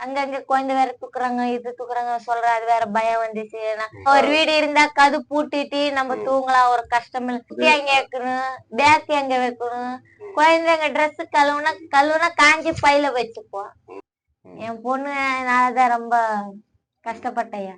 அங்கங்க குழந்தை வேற தூக்குறாங்க இது தூக்குறாங்க சொல்ற அது வேற பயம் வந்துச்சு. ஒரு வீடு இருந்தா கது பூட்டிட்டு நம்ம தூங்கலாம் ஒரு கஷ்டம் எங்க வைக்கணும்? பேக் எங்க வைக்கணும்? குழந்தைங்க ட்ரெஸ் கழுவுனா கழுவுனா காஞ்சி பையில வச்சுப்போம். என் பொண்ணு நான்தான் ரொம்ப கஷ்டப்பட்டையா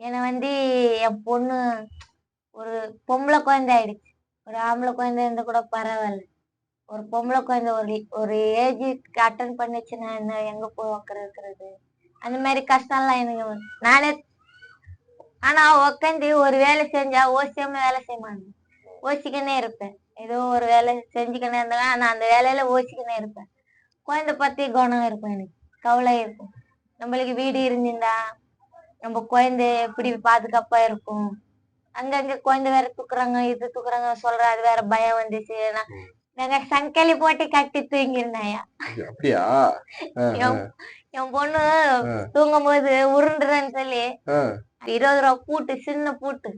ஏன்னா வந்து என் பொண்ணு ஒரு பொம்பளை குழந்தை ஆயிடுச்சு. ஒரு ஆம்பளை குழந்தை இருந்தா கூட பரவாயில்ல. ஒரு பொம்பளை குழந்தை ஒரு ஒரு ஏஜுக்கு அட்டன் பண்ணிச்சுன்னா என்ன எங்க போய் உக்காந்துருக்கிறது அந்த மாதிரி கஷ்டம்லாம் எனக்கு நானே ஆனா உக்காந்து ஒரு வேலை செஞ்சா ஓசியாம வேலை செய்ய மாட்டேன் ஓசிக்கினே இருப்பேன். ஏதோ ஒரு வேலை செஞ்சுக்கினே இருந்தாலும் நான் அந்த வேலையில ஓசிக்கினே இருப்பேன். குழந்தை பத்தி குணம் இருக்கும் எனக்கு. கவலை இருக்கும். நம்மளுக்கு வீடு இருந்திருந்தா நம்ம குழந்தை எப்படி பாதுகாப்பா இருக்கும்? அங்கங்க குழந்தை வேற தூக்குறாங்க இது தூக்குறாங்க சொல்ற அது வேற பயம் வந்துச்சு. நான் நாங்க சங்கலி போட்டு கட்டி தூங்கிருந்தாயா அப்படியா என் பொண்ணு. தூங்கும் போது உருண்டுறேன்னு சொல்லி இருபது ரூபா பூட்டு சின்ன பூட்டு.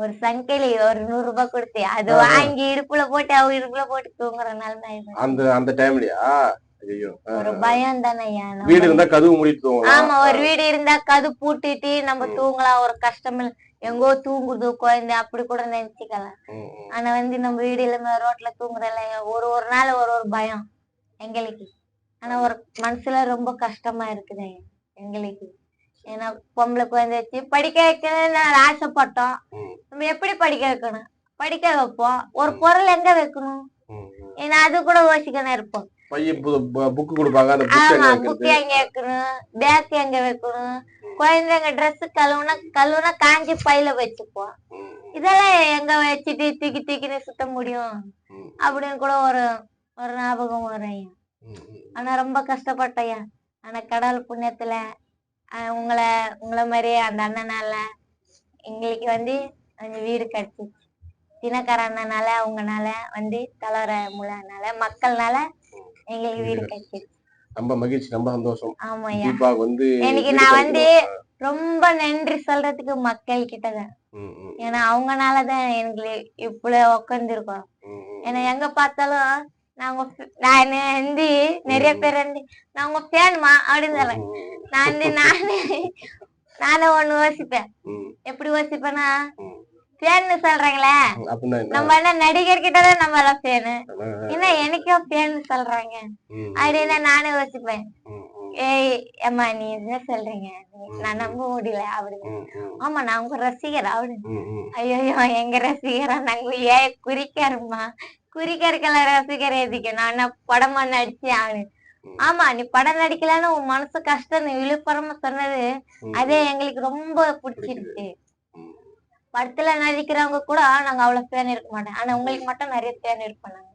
ஒரு சங்கலி ஒரு நூறு ரூபாய் கொடுத்து அது. வாங்கி இடுப்புல போட்டு அவ இடுப்புல போட்டு தூங்குற நிலைமை ஆயிடுச்சு. அந்த அந்த டைம்லயா ஐயோ ஆ, ஒரு பயம் தானே வீடு இருந்தா கதவு மூடிட்டு ஆமா ஒரு வீடு இருந்தா கது பூட்டிட்டு நம்ம தூங்கலாம். ஒரு கஷ்டம் எங்கோ தூங்குது குழந்தை அப்படி கூட நினைச்சுக்கலாம். ஆனா வந்து நம்ம வீடு இல்லாம ரோட்ல தூங்குறல ஒரு ஒரு நாள் ஒரு ஒரு பயம் எங்களுக்கு. ஆனா ஒரு மனசுல ரொம்ப கஷ்டமா இருக்குது எங்களுக்கு. ஏன்னா பொம்பளை குழந்தை வச்சு படிக்க வைக்கணும்னு ஆசைப்பட்டோம். நம்ம எப்படி படிக்க வைக்கணும்? படிக்க வைப்போம். ஒரு பொருள் எங்க வைக்கணும். ஏன்னா அது கூட யோசிக்கணும் இருப்போம். கொடுப்பாங்க அந்த புக் எங்க வைக்கணும்? பேக் எங்க வைக்கணும்? குழந்தைங்க ட்ரெஸ் கழுவுனா கழுவுனா காஞ்சி பையில வச்சுப்போம். இதெல்லாம் எங்க வச்சுட்டு தூக்கி தூக்கின்னு சுத்த முடியும்? அப்படின்னு கூட ஒரு ஒரு ஞாபகம் வரும். ஆனா ரொம்ப கஷ்டப்பட்டேயா ஆனா கடவுள் புண்ணியத்துல உங்களை உங்களை மாதிரியே அந்த அண்ணனால எங்களுக்கு வந்து அந்த வீடு கிடைச்சிச்சு தினக்கார அண்ணனால அவங்கனால வந்து தலைவர முலானால மக்கள்னால எங்களுக்கு வீடு கிடைச்சிச்சு ரொம்ப மகிழ்ச்சி ரொம்ப சந்தோஷம். தீபாவுக்கு வந்து எனக்கு நான் வந்து. ரொம்ப நன்றி சொல்றதுக்கு மக்கள் கிட்டதான் ஏன்னா அவங்கனாலதான் எங்களுக்கு இவ்வளவு உட்காந்துருக்கோம். ஏன்னா எங்க பார்த்தாலும் நாங்க நான் வந்து நிறைய பேர் வந்து நான் உங்க ஃபேன்மா அப்படின்னு நான் வந்து நானே நானே ஒண்ணு யோசிப்பேன். எப்படி யோசிப்பேன்னா. ஃபேன்னு சொல்றாங்களே? நம்ம என்ன? நடிகர் கிட்டதான் நம்ம எல்லாம் ஃபேனு என்ன எனக்கும் ஃபேன்னு சொல்றாங்க. அப்படின்னு நானே யோசிப்பேன் ஏய் அம்மா நீ என்ன சொல்றீங்க? நான் நம்ப முடியல அப்படின்னு. ஆமா நான் உங்க ரசிகர் அப்படின்னு. ஐயோ எங்க ரசிகரா? நாங்க ஏன் குறிக்காருமா குறிக்கருக்கெல்லாம் ரசிகர் எதுக்கு? நான் என்ன படமா நடிச்சு ஆகணும் ஆமா நீ படம் நடிக்கலன்னு உன் மனசு கஷ்டம் விழுப்புரமா சொன்னது. அதே எங்களுக்கு ரொம்ப பிடிச்சிருக்கு ம். படத்துல நடிக்கிறவங்க கூட நாங்க அவ்வளவு ஃபேன் இருக்க மாட்டோம் ஆனா உங்களுக்கு மட்டும் நிறைய ஃபேன் இருப்போம் நாங்க.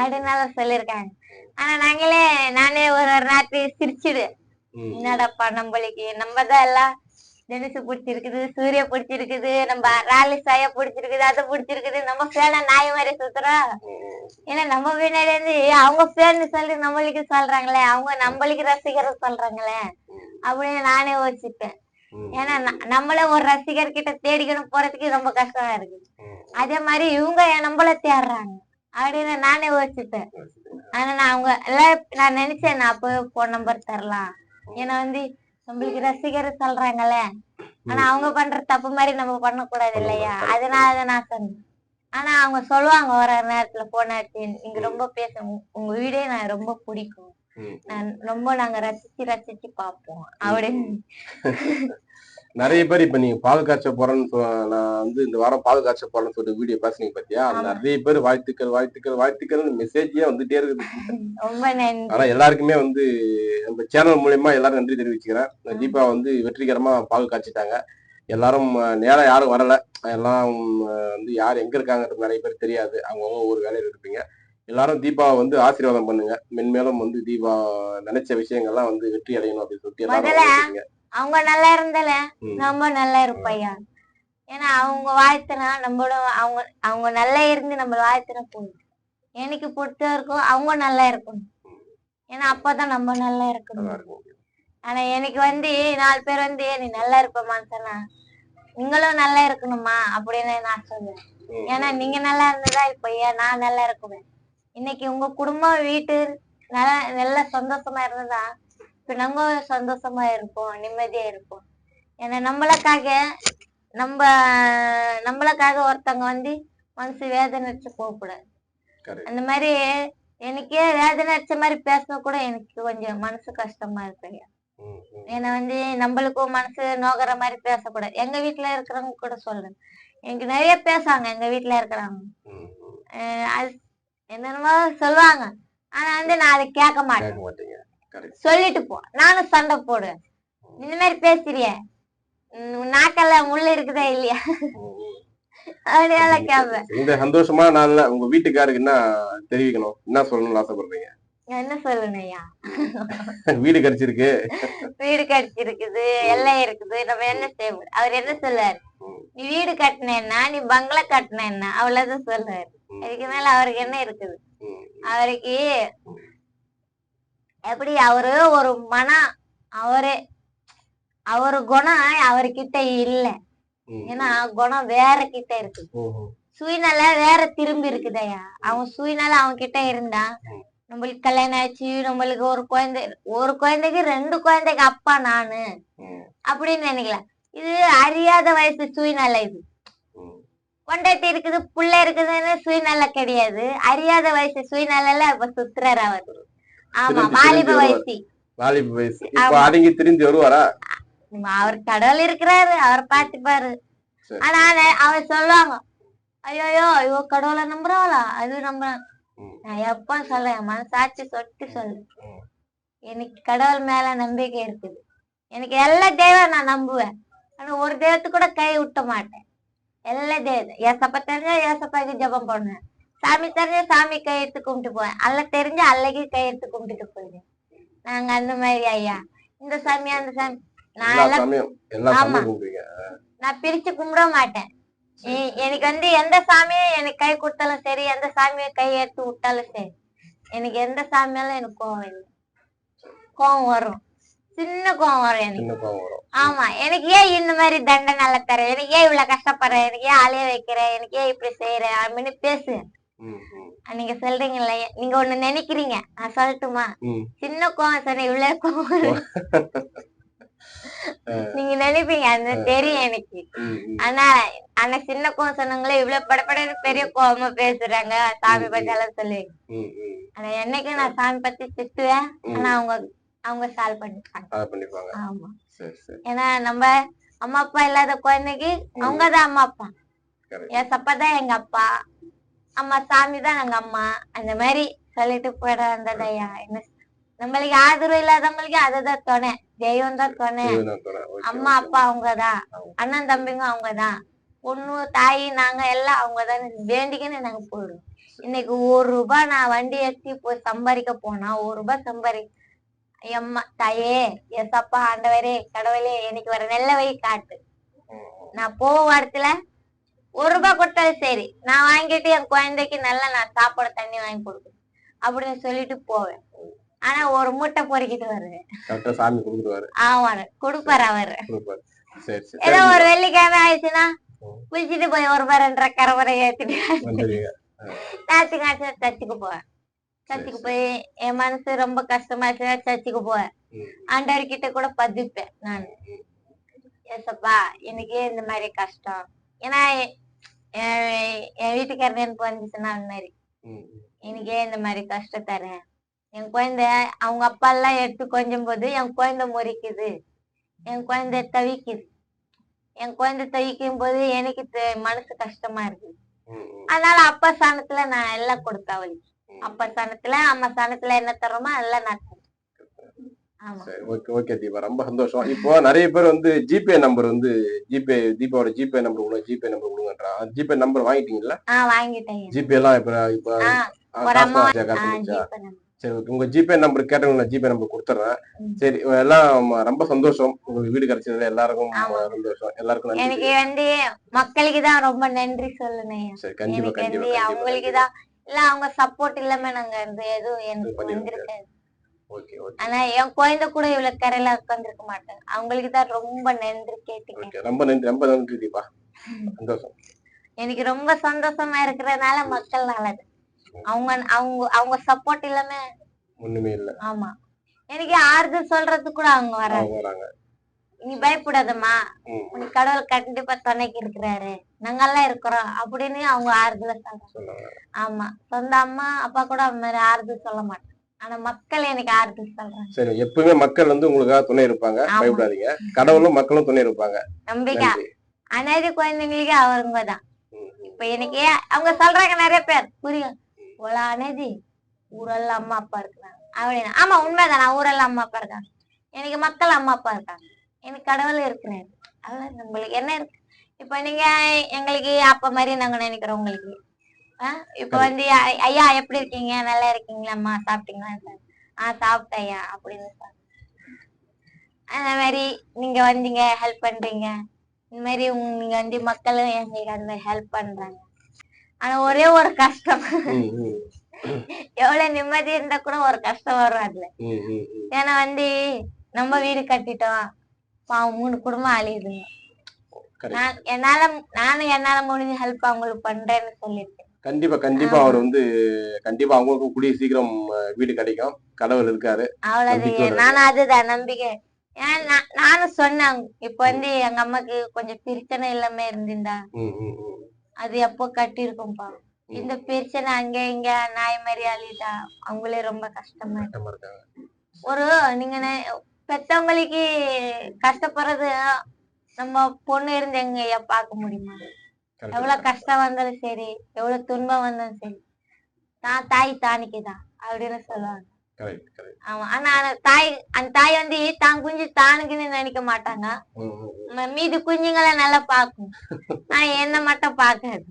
அதனால சொல்லியிருக்காங்க ஆனா நாங்களே நானே ஒரு ஒரு நாட்டு சிரிச்சிடு. என்னடாப்பா நம்மளுக்கு நம்ம தான் எல்லாம் தனுசு பிடிச்சிருக்குது சூர்யா பிடிச்சிருக்குது நம்ம ராலி சாயா பிடிச்சிருக்குது அதை பிடிச்சிருக்குது நம்ம ஃபேனா நாய் மாதிரி சுத்துறோம் ஏன்னா நம்ம பின்னாடி வந்து அவங்க ஃபேன்னு சொல்லி நம்மளுக்கு சொல்றாங்களே அவங்க நம்மளுக்கு ரசிகர் சொல்றாங்களே அப்படின்னு நானே யோசிப்பேன் ம். ஏன்னா நம்மள ஒரு ரசிகர் கிட்ட தேடிக்கணும் போறதுக்கு ரொம்ப கஷ்டமா இருக்கு. அதே மாதிரி இவங்க நம்மள தேடுறாங்க. அப்படின்னு நானே யோசிப்பேன். ஆனா நான் அவங்க எல்லாம் நான் நினைச்சேன் நான் அப்பவே போன் நம்பர் தரலாம். ஏன்னா வந்து நம்மளுக்கு ரசிகர் சொல்றாங்களே ஆனா அவங்க பண்ற தப்பு மாதிரி நம்ம பண்ணக்கூடாது இல்லையா? அதனாலதான் நான் சொன்னேன். ஆனா அவங்க சொல்லுவாங்க வர நேரத்துல போன் அடிச்சு நீங்க ரொம்ப பேச உங்க வீடே நான் ரொம்ப பிடிக்கும். ரொம்ப நாங்க ரசிச்சு ரசிச்சு பார்ப்போம். அப்படின்னு நிறைய பேர் இப்ப நீங்க பால் காய்ச்ச போறேன்னு நான் வந்து இந்த வாரம் பால் காய்ச்ச போறேன்னு சொல்லிட்டு வீடியோ பேசுனீங்க பாத்தியா. நிறைய பேர் வாழ்த்துக்கள் வாழ்த்துக்கள் வாழ்த்துக்கள் மெசேஜே வந்துட்டே இருக்குது. ஆனா எல்லாருக்குமே வந்து நம்ம சேனல் மூலியமா எல்லாரும் நன்றி தெரிவிச்சுக்கிறேன். தீபா வந்து வெற்றிகரமா பால் காய்ச்சிட்டாங்க. எல்லாரும் அஹ், நேரா யாரும் வரல. எல்லாம் வந்து யார் எங்க இருக்காங்கிறது நிறைய பேர் தெரியாது. அவங்கவுங்க ஒரு வேலையில இருப்பீங்க. எல்லாரும் தீபாவை வந்து ஆசீர்வாதம் பண்ணுங்க. மென்மேலும் வந்து தீபா நினைச்ச விஷயங்கள்லாம் வந்து வெற்றி அடையணும் அப்படின்னு சொல்லிட்டு எல்லாரும். அவங்க நல்லா இருந்தால. நம்ம நல்லா இருப்பையா ஏன்னா அவங்க வாழ்த்துனா நம்மளோட அவங்க அவங்க நல்லா இருந்து நம்ம வாழ்த்துனா போதும். எனக்கு பொறுத்த வரைக்கும் அவங்க நல்லா இருக்கணும். ஏன்னா அப்பதான் நம்ம நல்லா இருக்கணும். ஆனா எனக்கு வந்து நாலு பேர் வந்து நீ நல்லா இருப்பமான்னு சொன்னா நீங்களும் நல்லா இருக்கணுமா அப்படின்னு நான் சொல்லுவேன். ஏன்னா நீங்க நல்லா இருந்ததா இப்ப ஏன் நான் நல்லா இருக்குவேன். இன்னைக்கு உங்க குடும்பம் வீட்டு நல்லா நல்ல சந்தோஷமா இருந்ததா? இப்ப நம்ம சந்தோஷமா இருப்போம் நிம்மதியா இருப்போம். ஏன்னா நம்மளுக்காக நம்ம நம்மளுக்காக ஒருத்தவங்க வந்து மனசு வேதனை அடிச்சு போகக்கூடாது. அந்த மாதிரி எனக்கே வேதனை அடிச்ச மாதிரி பேசினா கூட எனக்கு கொஞ்சம் மனசு கஷ்டமா இருக்கு ஐயா. ம், ம். ஏன்னா வந்து நம்மளுக்கும் மனசு நோகிற மாதிரி பேசக்கூடாது. எங்க வீட்டுல இருக்கிறவங்க கூட சொல்றேன். எனக்கு நிறைய பேசுவாங்க எங்க வீட்டுல இருக்கிறவங்க. அது என்னென்னமோ சொல்லுவாங்க. ஆனா வந்து நான் அதை கேட்க மாட்டேன். சொல்லிட்டு போ. நானும் சண்டை போடுவேன். இந்த மாதிரி பேசுறிய. நாக்கெல்லாம் முள்ள இருக்குதா இல்லையா? அப்படியால கேட்பேன் இந்த சந்தோஷமான நாள்ல உங்க வீட்டுக்காருக்கு என்ன தெரிவிக்கணும்? என்ன சொல்லணும்னு ஆசைப்படுறீங்க? என்ன சொல்லணும் ஐயா வீடு கிடைச்சிருக்கு வீடு கட்டிருக்குது எல்லாம் இருக்குது நம்ம என்ன செய்ய அவர் என்ன சொல்லுவாரு ம். நீ வீடு கட்டினேன்னா நீ பங்களா கட்டினேன்னா அவ்வளவுதான் சொல்லுவாரு ம். அதுக்கு மேல அவருக்கு என்ன இருக்குது அவருக்கு எப்படி அவரு ஒரு மனம் அவரு அவரு குணம் அவர்கிட்ட இல்ல. ஏன்னா குணம் வேற கிட்ட இருக்கு. சுயநல வேற திரும்பி இருக்குதையா அவன் சுயநல அவன் கிட்ட இருந்தா. நம்மளுக்கு கல்யாணம் ஆச்சு நம்மளுக்கு ஒரு குழந்தை ஒரு குழந்தைக்கு ரெண்டு குழந்தைக்கு அப்பா நானு. அப்படின்னு நினைக்கலாம் இது அறியாத வயசு சுயநல இது. கொண்டாட்டி இருக்குது புள்ள இருக்குதுன்னு சுயநல கிடையாது. அறியாத வயசு சுயநல இப்ப சுத்துறாரு அவர். ஆமா வாலிப வயசு. வாலிப வயசு. இப்ப. அடங்கி திரிஞ்சு வருவாரா? அவர் கடவுள் இருக்கிறாரு அவர் பாத்துப்பாரு. ஆனா அவர் சொல்லுவாங்க ஐயோ இவ கடவுளை நம்புறாளா? அது நம்புறான். நான் எப்ப சொல்றேன் என் மனசாட்சி சொட்டு சொல்லு. எனக்கு கடவுள் மேல நம்பிக்கை இருக்குது. எனக்கு எல்லா தெய்வம் நான் நம்புவேன். ஆனா ஒரு தெய்வத்துக்கு கூட கை விட்ட மாட்டேன். எல்லா தெய்வம் ஏசப்பா தெரிஞ்சா ஏசப்பாக்கு ஜெபம் பண்ணுவேன். சாமி தெரிஞ்சா சாமி கையெடுத்து கும்பிட்டு போவேன். அல்ல தெரிஞ்சா அல்லக்கு கையெடுத்து கும்பிட்டுட்டு போயிடுவேன். நாங்க அந்த மாதிரி ஐயா. இந்த சாமி அந்த சாமி? நான் எல்லாம் ஆமா. நான் பிரிச்சு கும்பிட மாட்டேன். எனக்கு வந்து எந்த சாமியும் எனக்கு கை கொடுத்தாலும் சரி எந்த சாமியை கை எடுத்து விட்டாலும் சரி எனக்கு எந்த சாமியாலும் எனக்கு கோவம் இல்லை. கோவம் வரும். சின்ன கோவம் வரும் எனக்கு. ஆமா எனக்கு ஏன் இந்த மாதிரி தண்டனை எல்லாம் தர? எனக்கு ஏன் இவ்வளவு கஷ்டப்படுறேன்? எனக்கு ஏன் அலைய வைக்கிறேன் எனக்கு ஏன் இப்படி செய்யறேன் அப்படின்னு பேசு. நீங்க சொல்றீங்கல்ல நீங்க ஒண்ணு நினைக்கிறீங்க. நான் சொல்லட்டுமா. சின்ன கோவம் சொன்ன இவ்வளவு கோவம் வரும். நீங்க நினைப்பீங்க அந்த தெரியும் எனக்கு. ஆனா ஆனா சின்ன கோவம் சொன்னவங்களே இவ்வளவு படப்படன்னு பெரிய கோவமா பேசுறாங்க சாமி பத்தி எல்லாம் சொல்லி. ஆனா என்னைக்கு நான் சாமி பத்தி திட்டுவேன். ஆனா அவங்க அவங்க சால்வ் பண்ணிப்பாங்க. ஆமா. ஏன்னா நம்ம அம்மா அப்பா இல்லாத குழந்தைக்கு அவங்கதான் அம்மா அப்பா. என் சப்பா தான் எங்க அப்பா. அம்மா சாமி தான் எங்க அம்மா. அந்த மாதிரி சொல்லிட்டு போயிட வந்ததையா என்ன நம்மளுக்கு ஆதரவு இல்லாதவங்களுக்கு அதுதான் துணை. தெய்வம் தான் துணை. அம்மா. அப்பா அவங்கதான். அண்ணன் தம்பிங்க அவங்கதான். பொண்ணு தாய் நாங்க எல்லாம் அவங்கதான். வேண்டிக்கின்னு நாங்க போயிடுவோம். இன்னைக்கு ஒரு ரூபாய் நான் வண்டி ஏற்றி போய் சம்பாதிக்க போனா ஒரு ரூபாய் சம்பாதி எம்மா தாயே எசப்பா ஆண்டவரே கடவுளே எனக்கு வர நல்ல வழி காட்டு. நான் போக இடத்துல ஒரு ரூபாய் கொடுத்தாலும் சரி. நான் வாங்கிட்டு என் குழந்தைக்கு நல்லா நான் சாப்பாடு தண்ணி வாங்கி கொடுப்பேன் அப்படின்னு சொல்லிட்டு போவேன். ஆனா ஒரு மூட்டை பொறுக்கிட்டு வருவேன் கரெக்டா சாமி கொடுத்துருவாரு ஆமாரு. கொடுப்பாரு அவரு. ஏதோ ஒரு வெள்ளிக்கிழமை ஆயிடுச்சுன்னா. குளிச்சுட்டு போய் ஒரு ரூபாய் ரெண்டரை கரவரை ஏத்திட்டு வந்துடுவீங்க. ஞாயிற்றுக்கிழமை சர்ச்சுக்கு போவேன் சர்ச்சுக்கு சரி, போய் என் மனசு ரொம்ப கஷ்டமா இருந்துச்சுன்னா சர்ச்சுக்கு போவேன். ஆண்டவர் கிட்ட கூட பதிப்பேன் நான். ஏசப்பா எனக்கு இந்த மாதிரி கஷ்டம். ஏன்னா என் வீட்டுக்காரர் எனக்கு வந்துச்சுன்னா அந்த மாதிரி. எனக்கு இந்த மாதிரி கஷ்டம் தரேன் என் குழந்தை அவங்க அப்பா எல்லாம் எடுத்து கொஞ்சம் போது என் குழந்தை முறிக்குது. என் குழந்தை தவிக்குது. என் குழந்தை தவிக்கும் போது எனக்கு மனசு கஷ்டமா இருக்கு. அதனால அப்பா ஸ்தானத்துல நான் எல்லாம் கொடுத்தேன் அவளுக்கு. அப்பா ஸ்தானத்துல அம்மா ஸ்தானத்துல என்ன தரோமோ எல்லாம் நான் ஓகே ஓகே தீபா. ரொம்ப சந்தோஷம். இப்போ நிறைய பேர் வந்து ஜிபே நம்பர் வந்து ஜிபே தீபாவோட ஜிபே நம்பர் கொடுங்க ஜிபே நம்பர் கொடுங்கன்றான் ஜிபே நம்பர் வாங்கிட்டீங்களா வாங்கிட்டேன். ஜிபே எல்லாம் இப்போ இப்போ சரி ஓகே உங்க ஜிபே நம்பர் கேட்டவங்க நான் ஜிபே நம்பர் கொடுத்துட்றேன் ம். சரி எல்லாம் ரொம்ப சந்தோஷம். உங்களுக்கு வீடு கிடைச்சது எல்லாருக்கும். சந்தோஷம். எல்லாருக்கும் நன்றி. எனக்கு வந்து மக்களுக்கு தான் ரொம்ப நன்றி சொல்லணும் சரி கண்டிப்பா கண்டிப்பா அவங்களுக்கு தான் இல்ல அவங்க சப்போர்ட் இல்லாம நாங்க வந்து எதுவும் எனக்கு ஆனா என் குழந்தை கூட இவ்வளவு கரையில உட்காந்துருக்க மாட்டேன் அவங்களுக்கு தான் ரொம்ப நன்றி கேட்டுக்கேன். ரொம்ப நன்றி ரொம்ப நன்றி தீபா. சந்தோஷம். எனக்கு ரொம்ப சந்தோஷமா இருக்கிறதுனால மக்கள் நல்லது. அவங்க அவங்க அவங்க சப்போர்ட் இல்லாம ஒண்ணுமே இல்ல. ஆமா. எனக்கு ஆறுதல் சொல்றதுக்கு கூட அவங்க வராங்க வராங்க. நீ பயப்படாதம்மா. உனக்கு கடவுள் கண்டிப்பா துணைக்கு இருக்கிறாரு. நாங்கெல்லாம் இருக்கிறோம் அப்படின்னு அவங்க ஆறுதல சொல்றாங்க. ஆமா. சொந்த அம்மா அப்பா கூட அந்த மாதிரி ஆறுதல் சொல்ல மாட்டேன் ஆனா மக்கள் எனக்கு ஆறுதல் சொல்றாங்க. சரி எப்பவுமே மக்கள் வந்து உங்களுக்காக துணை இருப்பாங்க. பயப்படாதீங்க. கடவுளும் மக்களும் துணை இருப்பாங்க. நம்பிக்கை. அனாதை குழந்தைங்களுக்கு அவங்க தான். ம், ம். இப்ப எனக்கு அவங்க சொல்றாங்க நிறைய பேர். புரியும். போல அனாதி ஊரெல்லாம் அம்மா அப்பா இருக்கிறாங்க. அப்படின்னு ஆமா உண்மைதான்? நான் ஊரெல்லாம் அம்மா அப்பா இருக்காங்க. எனக்கு மக்கள் அம்மா அப்பா இருக்காங்க. எனக்கு கடவுள் இருக்கிறாரு அவ்வளவு நம்மளுக்கு என்ன இருக்கு? இப்ப நீங்க எங்களுக்கு அப்பா மாதிரி நாங்க நினைக்கிறோம் உங்களுக்கு. இப்ப வந்து ஐயா எப்படி இருக்கீங்க? நல்லா இருக்கீங்களாம்மா? சாப்பிட்டீங்களா? ஆ சாப்பிட்டேன் ஐயா அப்படின்னு. அந்த மாதிரி நீங்க வந்தீங்க ஹெல்ப் பண்றீங்க. இந்த மாதிரி நீங்க வந்து மக்களும் எங்களுக்கு அந்த மாதிரி ஹெல்ப் பண்றாங்க. ஆனா ஒரே ஒரு கஷ்டம். எவ்வளவு நிம்மதி இருந்தா கூட ஒரு கஷ்டம் வரும் அதுல. ஏன்னா வந்து நம்ம வீடு கட்டிட்டோம். பாவம் மூணு குடும்பம் அழியுதுங்க. என்னால நானும் என்னால முடிஞ்ச ஹெல்ப் அவங்களுக்கு பண்றேன்னு சொல்லியிருக்கேன் கண்டிப்பா கண்டிப்பா அவர் வந்து கண்டிப்பா அவங்களுக்கும் கூடிய சீக்கிரம் வீடு கிடைக்கும் கடவுள் இருக்காரு. அவ்வளவு நானும் அதுதான் நம்பிக்கை. நானும் சொன்னேன். இப்ப வந்து எங்க அம்மாக்கு கொஞ்சம் பிரச்சனை இல்லாம இருந்திருந்தா. அது எப்போ கட்டியிருக்கும்பா இந்த பிரச்சனை அங்க இங்க நாய் மாதிரி அழிட்டா அவங்களே ரொம்ப கஷ்டமா இருக்கு. ஒரு நீங்க பெத்தவங்களுக்கு கஷ்டப்படுறது நம்ம பொண்ணு இருந்து எங்க ஐயா பார்க்க முடியுமா. எவ்வளவு கஷ்டம் வந்தாலும் சரி எவ்வளவு துன்பம் வந்தாலும் சரி தான் தாய் தானிக்குதான் அப்படின்னு சொல்லுவாங்க. ஆனா தாய் அந்த தாய் வந்து தான் குஞ்சு தானுக்குன்னு நினைக்க மாட்டாங்க. மீதி குஞ்சுங்களை நல்லா பார்க்கும். ஆனா என்ன மட்டும் பார்க்காது.